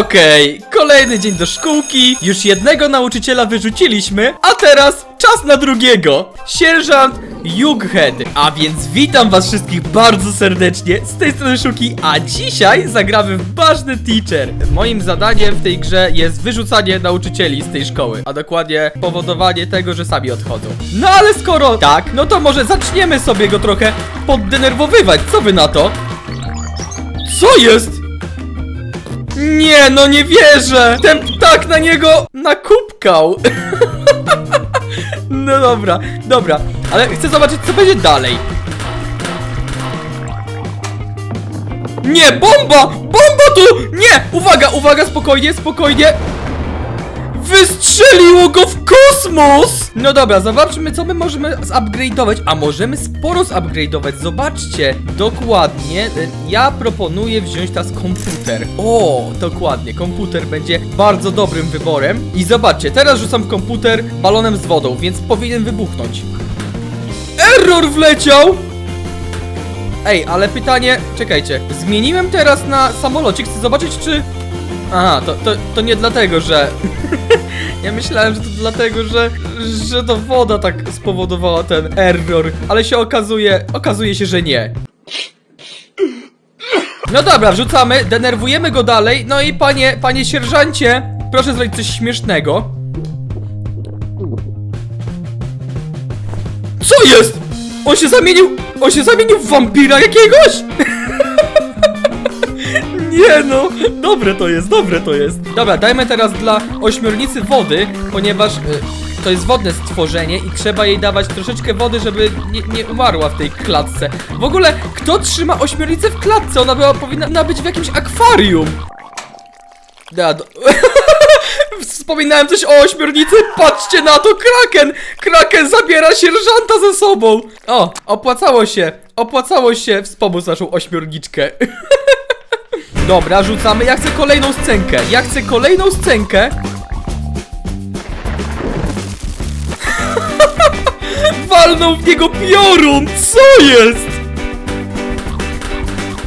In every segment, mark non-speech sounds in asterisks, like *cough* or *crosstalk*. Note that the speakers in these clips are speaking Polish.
Okej, kolejny dzień do szkółki. Już jednego nauczyciela wyrzuciliśmy, a teraz czas na drugiego. Sierżant Jughead. A więc witam was wszystkich bardzo serdecznie. Z tej strony Szuki, a dzisiaj zagramy w ważny teacher. Moim zadaniem w tej grze jest wyrzucanie nauczycieli z tej szkoły, a dokładnie powodowanie tego, że sami odchodzą. No ale skoro tak, no to może zaczniemy sobie go trochę poddenerwowywać. Co wy na to? Co jest? Nie, no nie wierzę! Ten ptak na niego nakupkał! *laughs* no dobra, dobra, ale chcę zobaczyć, co będzie dalej. Nie, bomba! Bomba tu! Nie! Uwaga, uwaga, spokojnie, spokojnie! Wystrzeliło go w kosmos! No dobra, zobaczmy co my możemy zupgrade'ować, a możemy sporo zupgrade'ować, zobaczcie, dokładnie, y, ja proponuję wziąć teraz komputer. O, dokładnie, komputer będzie bardzo dobrym wyborem. I zobaczcie, teraz rzucam komputer balonem z wodą, więc powinien wybuchnąć. Error wleciał! Ej, ale pytanie, czekajcie, zmieniłem teraz na samolocik, chcę zobaczyć czy... Aha, to, to, to nie dlatego, że... *laughs* ja myślałem, że to dlatego, że... że to woda tak spowodowała ten error, ale się okazuje... okazuje się, że nie. No dobra, wrzucamy, denerwujemy go dalej, no i panie, panie sierżancie, proszę zrobić coś śmiesznego. Co jest? On się zamienił, on się zamienił w wampira jakiegoś? Nie *laughs* no, dobre to jest, dobre to jest. Dobra, dajmy teraz dla ośmiornicy wody, ponieważ y, to jest wodne stworzenie i trzeba jej dawać troszeczkę wody, żeby nie, nie umarła w tej klatce. W ogóle, kto trzyma ośmiornicę w klatce? Ona była, powinna być w jakimś akwarium. Ja, do... *laughs* Wspominałem coś o ośmiornicy, patrzcie na to, Kraken! Kraken zabiera sierżanta ze sobą! O, opłacało się, opłacało się wspomóc naszą ośmiorniczkę. *laughs* Dobra, rzucamy. Ja chcę kolejną scenkę. Ja chcę kolejną scenkę. *laughs* Walnął w niego piorun! Co jest?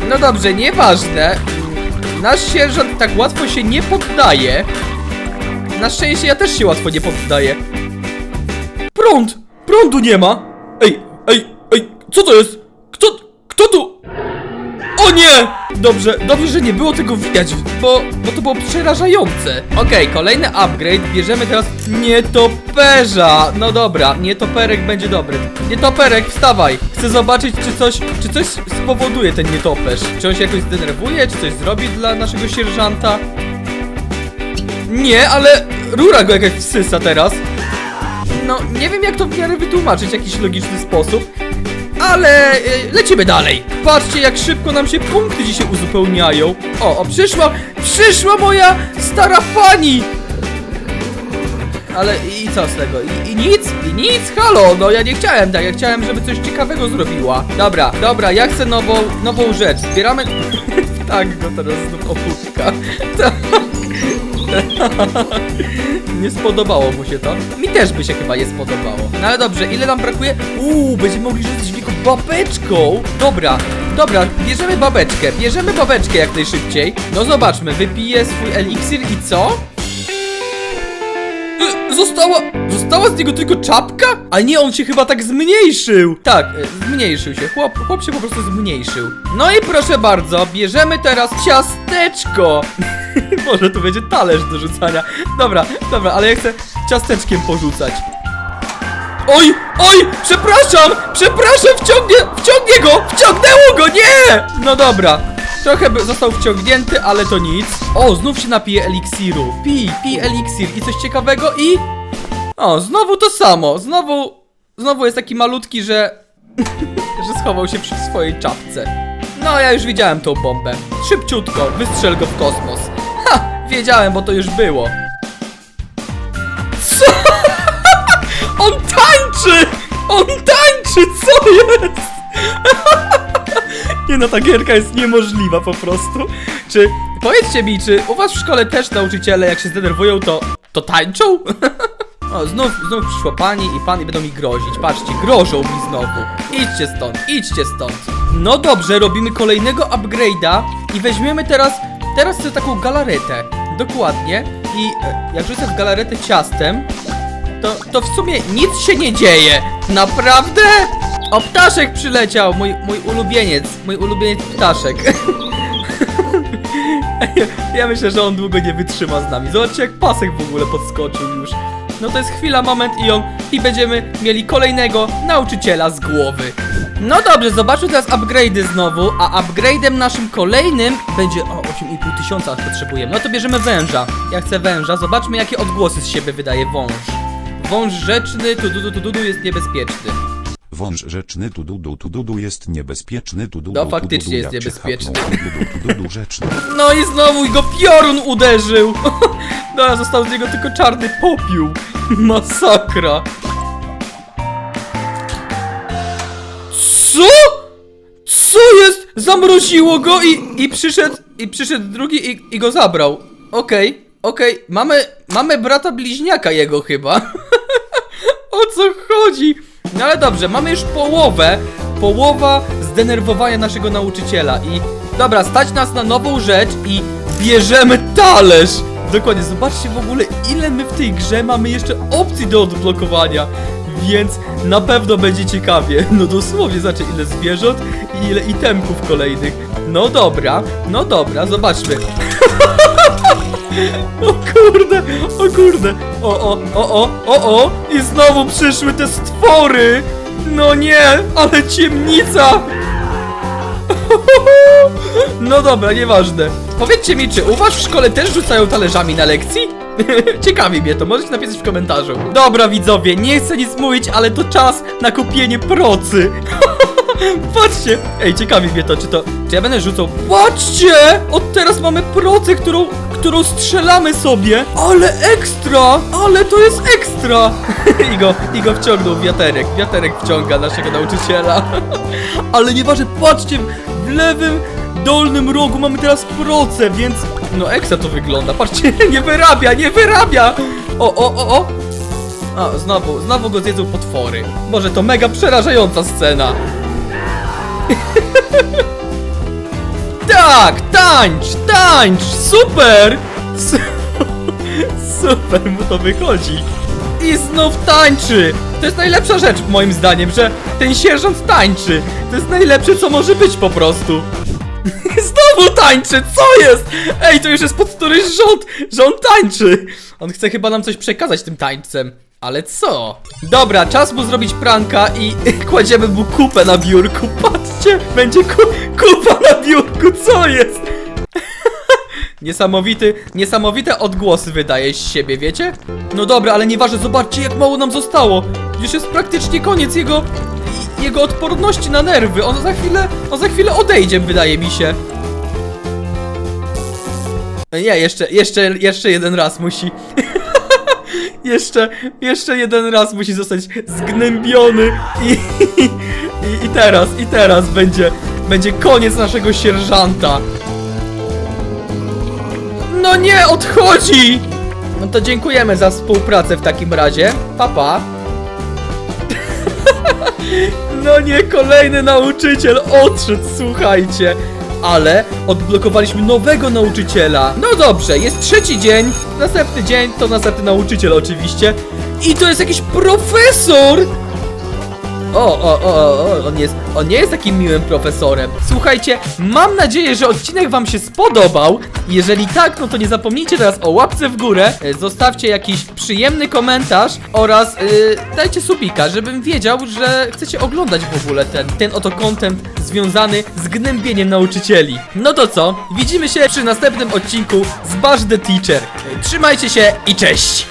No dobrze, nieważne. Nasz sierżant tak łatwo się nie poddaje. Na szczęście ja też się łatwo nie poddaję. Prąd! Prądu nie ma! Ej, ej, ej, co to jest? Kto, kto tu? O nie! Dobrze, dobrze, że nie było tego widać, bo, bo to było przerażające. Okej, kolejny upgrade. Bierzemy teraz nietoperza. No dobra, nietoperek będzie dobry. Nietoperek, wstawaj. Chcę zobaczyć, czy coś, czy coś spowoduje ten nietoperz. Czy on się jakoś zdenerwuje, czy coś zrobi dla naszego sierżanta? Nie, ale rura go jakaś wsysa teraz. No, nie wiem jak to w miarę wytłumaczyć w jakiś logiczny sposób. Ale y, lecimy dalej. Patrzcie, jak szybko nam się punkty dzisiaj uzupełniają. O, o, przyszła, przyszła moja stara pani. Ale i co z tego? I, I nic? I nic? Halo, no ja nie chciałem tak, ja chciałem, żeby coś ciekawego zrobiła. Dobra, dobra, ja chcę nową, nową rzecz. Zbieramy... *laughs* tak, go teraz znów opuszka. *laughs* Nie spodobało mu się to. Mi też by się chyba nie spodobało. No ale dobrze, ile nam brakuje? Uuu, będziemy mogli rzucić w niego babeczką. Dobra, dobra, bierzemy babeczkę. Bierzemy babeczkę jak najszybciej. No zobaczmy, wypiję swój eliksir i co? Y, Została, została z niego tylko czapka? A nie, on się chyba tak zmniejszył. Tak, y, zmniejszył się. Chłop, chłop się po prostu zmniejszył. No i proszę bardzo, bierzemy teraz ciasteczko. *laughs* Może to będzie talerz do rzucania. Dobra, dobra, ale ja chcę ciasteczkiem porzucać. Oj, oj, przepraszam, przepraszam, wciągnie, wciągnie go, wciągnęło go, nie! No dobra, trochę został wciągnięty, ale to nic. O, znów się napije eliksiru. Pij, pij eliksir i coś ciekawego i... O, znowu to samo, znowu, znowu jest taki malutki, że... *laughs* że schował się przy swojej czapce. No, ja już widziałem tą bombę. Szybciutko, wystrzel go w kosmos. Ha, wiedziałem, bo to już było. Co? *laughs* On tańczy! On tańczy! Co jest? No, ta gierka jest niemożliwa po prostu. Czy, powiedzcie mi, czy u was w szkole też nauczyciele jak się zdenerwują, to, to tańczą? *laughs* O, znów, znów przyszła pani i pan i będą mi grozić. Patrzcie, grożą mi znowu. Idźcie stąd, idźcie stąd. No dobrze, robimy kolejnego upgrade'a i weźmiemy teraz, teraz chcę taką galaretę. dokładnie. I e, jak rzucę w galaretę ciastem, to, to w sumie nic się nie dzieje. Naprawdę? O, ptaszek przyleciał, mój, mój ulubieniec, mój ulubieniec ptaszek. *laughs* ja myślę, że on długo nie wytrzyma z nami. Zobaczcie, jak pasek w ogóle podskoczył już. No to jest chwila, moment i on, i będziemy mieli kolejnego nauczyciela z głowy. No dobrze, zobaczmy teraz upgrade'y znowu, a upgrade'em naszym kolejnym będzie... O, 8,5 tysiąca potrzebujemy. No to bierzemy węża. Ja chcę węża, zobaczmy jakie odgłosy z siebie wydaje wąż. Wąż rzeczny, tu du, du, du, du, jest niebezpieczny. Wąż rzeczny tududu tududu jest niebezpieczny tududu No, faktycznie jest niebezpieczny. Tududu rzeczny. *laughs* No i znowu go piorun uderzył! *laughs* No, został z niego tylko czarny popiół. *laughs* Masakra. Co? Co jest? Zamroziło go i, i przyszedł, i przyszedł drugi i, i go zabrał. Okej, okej, mamy, mamy brata bliźniaka jego chyba. o co chodzi? No ale dobrze, mamy już połowę, połowa zdenerwowania naszego nauczyciela i dobra, stać nas na nową rzecz i bierzemy talerz! Dokładnie, zobaczcie w ogóle ile my w tej grze mamy jeszcze opcji do odblokowania, więc na pewno będzie ciekawie. *laughs* No dosłownie, znaczy ile zwierząt i ile itemków kolejnych. No dobra, no dobra, zobaczmy. *laughs* O kurde, o kurde, o o, o o, o o i znowu przyszły te stwory! No nie, ale ciemnica! *laughs* No dobra, nieważne. Powiedzcie mi, czy u was w szkole też rzucają talerzami na lekcji? *laughs* Ciekawi mnie to, możecie napisać w komentarzu. Dobra widzowie, nie chcę nic mówić, ale to czas na kupienie procy. *laughs* Patrzcie! Ej, ciekawi mnie to, czy to... Czy ja będę rzucał... Patrzcie! Od teraz mamy procę, którą... Którą strzelamy sobie! Ale ekstra! Ale to jest ekstra! *laughs* I go, I go wciągnął wiaterek. Wiaterek wciąga naszego nauczyciela. *laughs* Ale nieważne, patrzcie! W lewym dolnym rogu mamy teraz procę, więc... No ekstra to wygląda. Patrzcie, *laughs* nie wyrabia, nie wyrabia! O, o, o, o! A, znowu, znowu go zjedzą potwory. Boże, to mega przerażająca scena. Tak, tańcz, tańcz, super! Su super mu to wychodzi. I znów tańczy! To jest najlepsza rzecz moim zdaniem, że ten sierżant tańczy. To jest najlepsze co może być po prostu. *laughs* Znowu tańczy, co jest? Ej, to już jest pod któryś rząd, że on tańczy. On chce chyba nam coś przekazać tym tańcem. Ale co? Dobra, czas mu zrobić pranka i *laughs* kładziemy mu kupę na biurku. Patrzcie, będzie ku kupa na biurku, co jest? *laughs* Niesamowity, niesamowite odgłosy wydaje z siebie, wiecie? No dobra, ale nieważne, zobaczcie jak mało nam zostało. Już jest praktycznie koniec jego jego odporności na nerwy. On za chwilę, on za chwilę odejdzie, wydaje mi się. Nie, jeszcze, jeszcze, jeszcze jeden raz musi. *laughs* jeszcze, jeszcze jeden raz musi zostać zgnębiony i, i, i teraz, i teraz będzie, będzie koniec naszego sierżanta. No nie, odchodzi! No to dziękujemy za współpracę w takim razie. Papa. Pa. *laughs* No nie, kolejny nauczyciel odszedł, słuchajcie. Ale odblokowaliśmy nowego nauczyciela. No dobrze, jest trzeci dzień. Następny dzień to następny nauczyciel oczywiście. I to jest jakiś profesor! O, o, o, o, on jest, on nie jest takim miłym profesorem. Słuchajcie, mam nadzieję, że odcinek wam się spodobał. Jeżeli tak, no to nie zapomnijcie teraz o łapce w górę, e, zostawcie jakiś przyjemny komentarz oraz yy, dajcie subika, żebym wiedział, że chcecie oglądać w ogóle ten, ten oto content związany z gnębieniem nauczycieli. No to co? Widzimy się przy następnym odcinku z Bash the Teacher. E, Trzymajcie się i cześć!